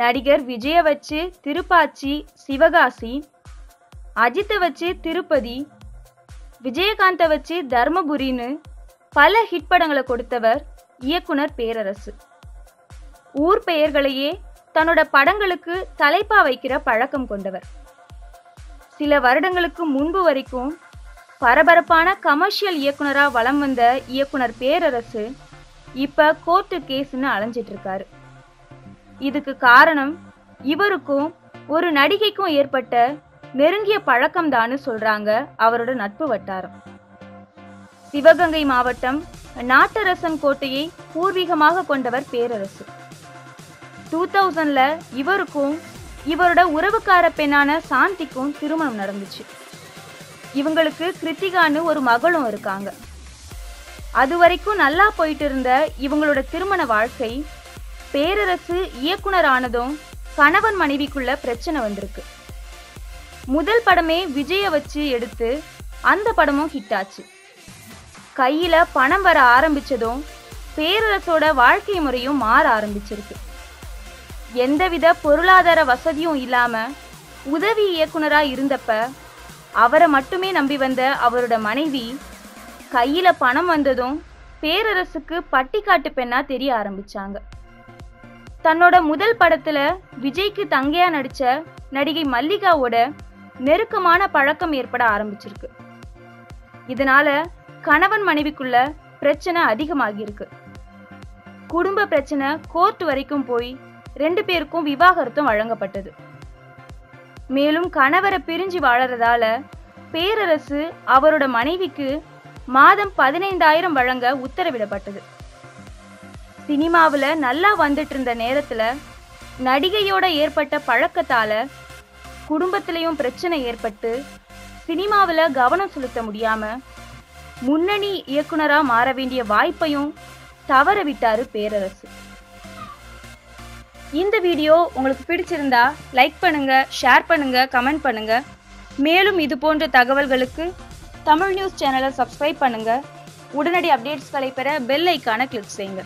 நடிகர் விஜய வச்சு திருப்பாச்சி சிவகாசி அஜித்தை வச்சு திருப்பதி விஜயகாந்தை வச்சு தர்மபுரின்னு பல ஹிட் படங்களை கொடுத்தவர் இயக்குனர் பேரரசு. ஊர் பெயர்களையே தன்னோட படங்களுக்கு தலைப்பா வைக்கிற பழக்கம் கொண்டவர். சில வருடங்களுக்கு முன்பு வரைக்கும் பரபரப்பான கமர்ஷியல் இயக்குனரா வலம் வந்த இயக்குனர் பேரரசு இப்ப கோர்ட்டு கேஸ்ன்னு அலைஞ்சிட்டு இருக்காரு. இதுக்கு காரணம் இவருக்கும் ஒரு நடிகைக்கும் ஏற்பட்ட நெருங்கிய பழக்கம்தான்னு சொல்றாங்க அவரோட நட்பு வட்டாரம். சிவகங்கை மாவட்டம் நாட்டரசன் கோட்டையை பூர்வீகமாக கொண்டவர் பேரரசு. டூ தௌசண்ட்ல இவருக்கும் இவரோட உறவுக்கார பெண்ணான சாந்திக்கும் திருமணம் நடந்துச்சு. இவங்களுக்கு கிருத்திகான்னு ஒரு மகளும் இருக்காங்க. அது வரைக்கும் நல்லா போயிட்டு இருந்த இவங்களோட திருமண வாழ்க்கை பேரரசு இயக்குனர் ஆனதும் கணவன் மனைவிக்குள்ள பிரச்சனை வந்திருக்கு. முதல் படமே விஜய வச்சு எடுத்து அந்த படமும் ஹிட் ஆச்சு. கையில பணம் வர ஆரம்பிச்சதும் பேரரசோட வாழ்க்கை முறையும் மாற ஆரம்பிச்சிருக்கு. எந்தவித பொருளாதார வசதியும் இல்லாம உதவி இயக்குனரா இருந்தப்ப அவரை மட்டுமே நம்பி வந்த அவரோட மனைவி கையில பணம் வந்ததும் பேரரசுக்கு பட்டிக்காட்டு பெண்ணா தெரிய ஆரம்பிச்சாங்க. தன்னோட முதல் படத்துல விஜய்க்கு தங்கையா நடிச்ச நடிகை மல்லிகாவோட நெருக்கமான பழக்கம் ஏற்பட ஆரம்பிச்சிருக்கு. இதனால கணவன் மனைவிக்குள்ள பிரச்சனை அதிகமாகியிருக்கு. குடும்ப பிரச்சனை கோர்ட் வரைக்கும் போய் ரெண்டு பேருக்கும் விவாகரத்தும் வழங்கப்பட்டது. மேலும் கணவரை பிரிஞ்சு வாழறதால பேரரசு அவரோட மனைவிக்கு மாதம் பதினைந்தாயிரம் வழங்க உத்தரவிடப்பட்டது. சினிமாவில் நல்லா வந்துட்டு இருந்த நேரத்தில் நடிகையோட ஏற்பட்ட பழக்கத்தால் குடும்பத்திலையும் பிரச்சனை ஏற்பட்டு சினிமாவில் கவனம் செலுத்த முடியாமல் முன்னணி இயக்குனராக மாற வேண்டிய வாய்ப்பையும் தவற விட்டார் பேரரசு. இந்த வீடியோ உங்களுக்கு பிடிச்சிருந்தா லைக் பண்ணுங்க ஷேர் பண்ணுங்க கமெண்ட் பண்ணுங்க. மேலும் இது போன்ற தகவல்களுக்கு தமிழ் நியூஸ் சேனலை சப்ஸ்கிரைப் பண்ணுங்க. உடனடி அப்டேட்ஸ்களை பெற பெல் ஐக்கான கிளிக் செய்யுங்க.